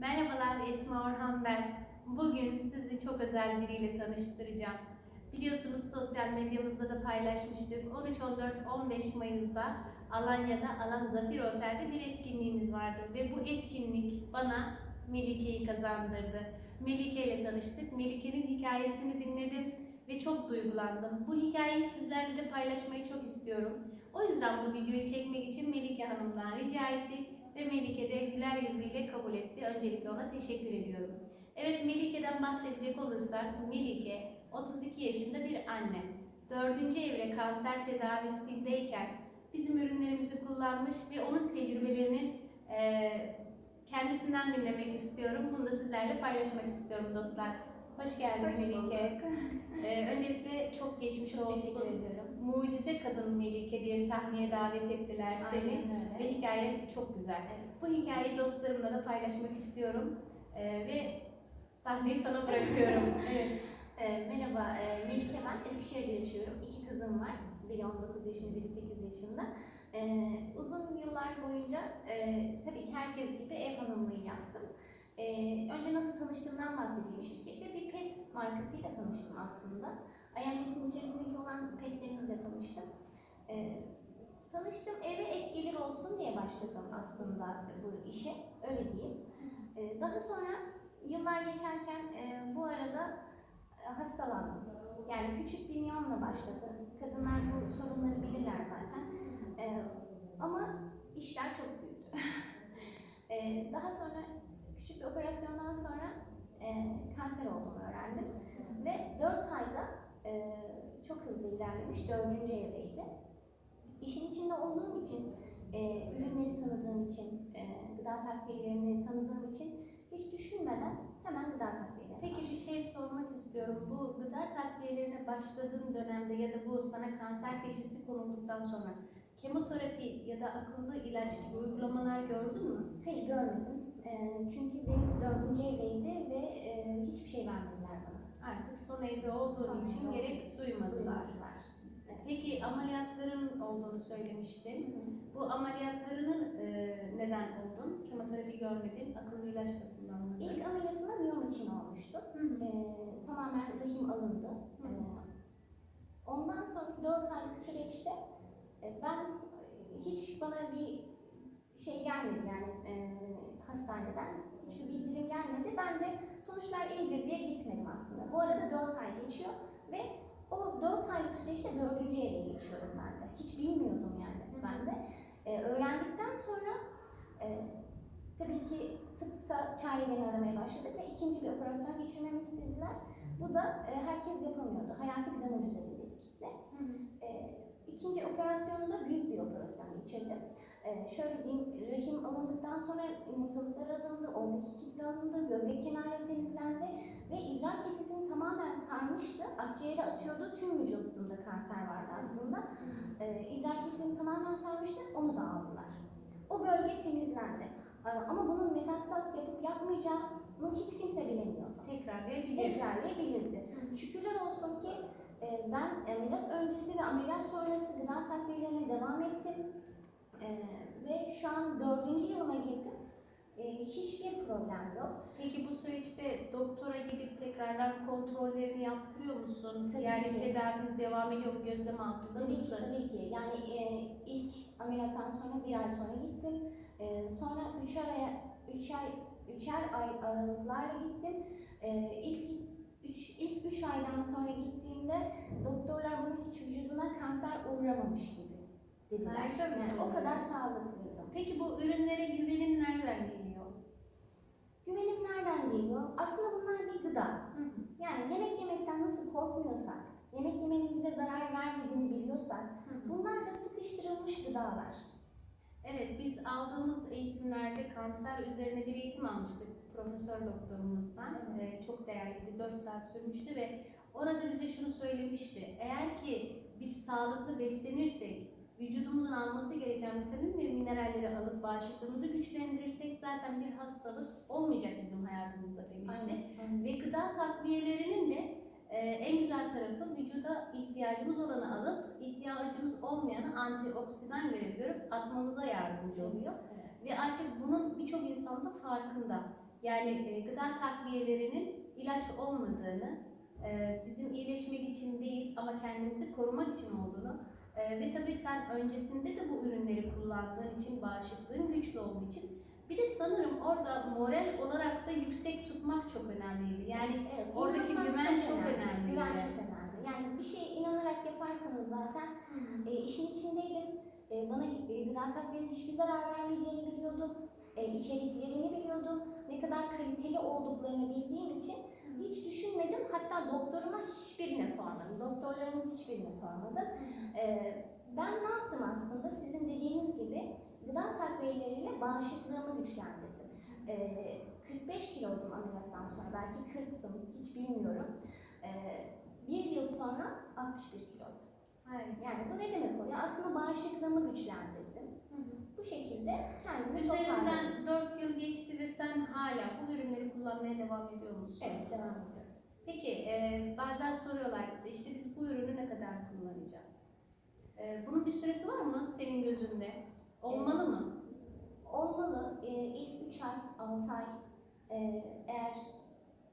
Merhabalar Esma Orhan ben. Bugün sizi çok özel biriyle tanıştıracağım. Biliyorsunuz sosyal medyamızda da paylaşmıştık. 13, 14, 15 Mayıs'ta Alanya'da Alan Zafir Otel'de bir etkinliğimiz vardı. Ve bu etkinlik bana Melike'yi kazandırdı. Melike ile tanıştık. Melike'nin hikayesini dinledim ve çok duygulandım. Bu hikayeyi sizlerle de paylaşmayı çok istiyorum. O yüzden bu videoyu çekmek için Melike Hanım'dan rica ettik ve Melike de güler yüzüyle kabul etti. Öncelikle ona teşekkür ediyorum. Evet Melike'den bahsedecek olursak Melike 32 yaşında bir anne. Dördüncü evre kanser tedavisindeyken bizim ürünlerimizi kullanmış ve onun tecrübelerini eee, kendisinden dinlemek istiyorum. Bunu da sizlerle paylaşmak istiyorum dostlar. Hoş geldin Hoş Melike. Ee, öncelikle çok geçmiş Çok olsun. teşekkür ediyorum. Mucize Kadın Melike diye sahneye davet ettiler seni. Aynen Ve öyle. hikayen çok güzel. Bu hikayeyi dostlarımla da paylaşmak istiyorum. Ee, ve sahneyi sana bırakıyorum. evet. Ee, merhaba, e, Melike ben. Eskişehir'de yaşıyorum. İki kızım var. Biri 19 yaşında, biri 8 yaşında. Ee, uzun yıllar boyunca e, tabii ki herkes gibi ev hanımlığı yaptım. Ee, önce nasıl tanıştığımdan bahsedeyim şirkette. Bir pet markasıyla tanıştım aslında. IMD'nin içerisindeki olan petlerimizle tanıştım. Ee, tanıştım, eve ek gelir olsun diye başladım aslında bu işe. Öyle diyeyim. Ee, daha sonra yıllar geçerken e, bu arada e, hastalandım. Yani küçük bir miyomla başladı. Kadınlar bu sorunları bilirler zaten. E, ama işler çok büyüdü. E, daha sonra küçük bir operasyondan sonra e, kanser olduğumu öğrendim. Ve 4 ayda çok hızlı ilerlemiş, dördüncü evreydi. İşin içinde olduğum için, e, ürünleri tanıdığım için, e, gıda takviyelerini tanıdığım için hiç düşünmeden hemen gıda takviyeleri Peki bir şey sormak istiyorum. Bu gıda takviyelerine başladığın dönemde ya da bu sana kanser teşhisi konulduktan sonra kemoterapi ya da akıllı ilaç gibi uygulamalar gördün mü? Hayır görmedim. Ee, çünkü benim dördüncü evreydi ve e, hiçbir şey vermediler bana. Artık son evre olduğu Son için evre gerek duymadılar. Duymadılar. Peki ameliyatların olduğunu söylemiştin. Hı. Bu ameliyatlarının e, neden oldun? Kemoterapi görmedin, akıllı ilaç da kullanmadın. İlk ameliyatımda miyom için olmuştu. Hı hı. Ee, tamamen rahim alındı. Hı. Ee, ondan sonra 4 aylık süreçte e, ben e, hiç bana bir şey gelmedi yani e, hastaneden hiçbir bildirim gelmedi. Ben de sonuçlar iyidir diye gitmedim aslında. Bu arada 4 ay geçiyor ve o 4 aylık süreçte 4. evreye geçiyorum ben de. Hiç bilmiyordum yani ben de. E, öğrendikten sonra e, tabii ki tıpta çarelerini aramaya başladık ve ikinci bir operasyon geçirmemi istediler. Bu da e, herkes yapamıyordu. Hayati bir damar üzerinde kitle. Hı hı. E, ikinci operasyonda büyük bir operasyon geçirdim. E, şöyle diyeyim, rahim alındıktan sonra yumurtalıklar alındı, oradaki kitle alındı, böbrek kenarları temizlendi ve idrar kesesini tamamen sarmıştı. Akciğere atıyordu, tüm vücudunda kanser vardı aslında. E, idrar kesesini tamamen sarmıştı, onu da aldılar. O bölge temizlendi. E, ama bunun metastaz yapıp yapmayacağını hiç kimse bilemiyordu Tekrarlayabilir. tekrarlayabilirdi. Hı. Şükürler olsun ki e, ben ameliyat öncesi ve ameliyat sonrası gıda. E, ve şu an dördüncü yılıma girdim. E, hiçbir problem yok. Peki bu süreçte doktora gidip tekrardan kontrollerini yaptırıyor musun? Tabii yani ki. tedavin devam ediyor mu? Gözlem altında Tabii ki, mısın? tabii ki. Yani e, ilk ameliyattan sonra bir ay sonra gittim. E, sonra üç araya, üç ay, üçer ay aralıklarla gittim. E, ilk üç, ilk üç aydan sonra gittiğimde doktorlar bana hiç vücuduna kanser uğramamış gibi dediler. Harika Yani o kadar sağlıklıydım. Peki bu ürünlere güvenin nereden geliyor? Güvenim nereden geliyor? Aslında bunlar bir gıda. Hı hı. Yani yemek yemekten nasıl korkmuyorsak, yemek yemenin bize zarar vermediğini biliyorsak, Hı hı. bunlar da sıkıştırılmış gıdalar. Evet, biz aldığımız eğitimlerde kanser üzerine bir eğitim almıştık profesör doktorumuzdan. Evet. Ee, çok değerliydi, 4 saat sürmüştü ve orada bize şunu söylemişti. Eğer ki biz sağlıklı beslenirsek, vücudumuzun alması gereken vitamin ve mineralleri alıp bağışıklığımızı güçlendirirsek zaten bir hastalık olmayacak bizim hayatımızda demişti. Aynen. Ve gıda takviyelerinin de e, en güzel tarafı vücuda ihtiyacımız olanı alıp ihtiyacımız olmayanı antioksidan görev görüp atmamıza yardımcı oluyor. Evet. Ve artık bunun birçok insan da farkında. Yani e, gıda takviyelerinin ilaç olmadığını, e, bizim iyileşmek için değil ama kendimizi korumak için olduğunu e, ve tabii sen öncesinde de bu ürünleri kullandığın için, bağışıklığın güçlü olduğu için bir de sanırım orada moral olarak da yüksek tutmak çok önemliydi. Yani Evet, Oradaki güven çok önemli. Güven çok önemli. Yani bir şeye inanarak yaparsanız zaten e, işin içindeydim. E, bana e, gıda takviyenin hiçbir zarar vermeyeceğini biliyordum. E, içeriklerini biliyordum. Ne kadar kaliteli olduklarını bildiğim için hiç düşünmedim. Hatta doktoruma hiçbirine sormadım. Doktorlarımın hiçbirine sormadım. E, ben ne yaptım aslında? Sizin dediğiniz gibi gıda takviyeleriyle bağışıklığımı güçlendirdim. E, 45 kiloydum ameliyattan sonra. Belki 40'tım. Hiç bilmiyorum. E, bir yıl sonra 61 kiloydum. Yani bu ne demek oluyor? Aslında bağışıklığımı güçlendirdim. Bu şekilde toparladım. Üzerinden 4 yıl geçti ve sen hala bu ürünleri kullanmaya devam ediyor musun? Evet, devam ediyorum. Peki e, bazen soruyorlar bize işte biz bu ürünü ne kadar kullanacağız? E, bunun bir süresi var mı senin gözünde? Olmalı mı? Olmalı. Ee, ilk 3 ay, 6 ay e, eğer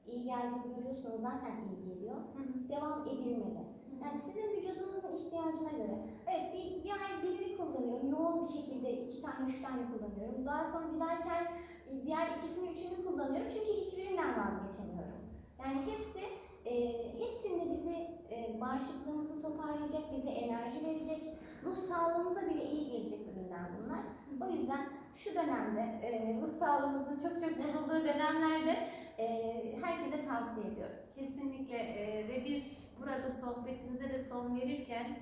iyi geldiğini görüyorsanız zaten iyi geliyor. Hı hı. Devam edilmeli. Yani sizin vücudunuzun ihtiyacına göre. Evet bir, bir ay birini kullanıyorum. Yoğun bir şekilde iki tane, üç tane kullanıyorum. Daha sonra giderken diğer ikisini, üçünü kullanıyorum. Çünkü hiçbirinden vazgeçemiyorum. Yani hepsi, e, hepsinde bizi e, bağışıklığımızı toparlayacak, bize enerji verecek, ruh sağlığımıza bile iyi gelecek ürünler bunlar. O yüzden şu dönemde e, ruh sağlığımızın çok çok bozulduğu dönemlerde e, herkese tavsiye ediyorum. Kesinlikle e, ve biz burada sohbetimize de son verirken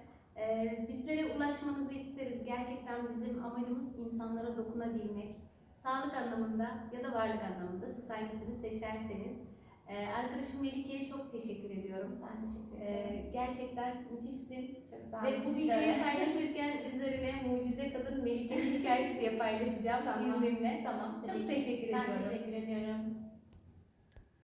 bizlere ulaşmanızı isteriz. Gerçekten bizim amacımız insanlara dokunabilmek. Sağlık anlamında ya da varlık anlamında siz hangisini seçerseniz. E, arkadaşım Melike'ye çok teşekkür ediyorum. Ben teşekkür ederim. E, gerçekten müthişsin. çok sağ Ve olun. bu Siz de videoyu paylaşırken üzerine mucize kadın Melike'nin hikayesi diye paylaşacağım Tamam. izninle. Tamam. Çok teşekkür Ben ediyorum. teşekkür ediyorum.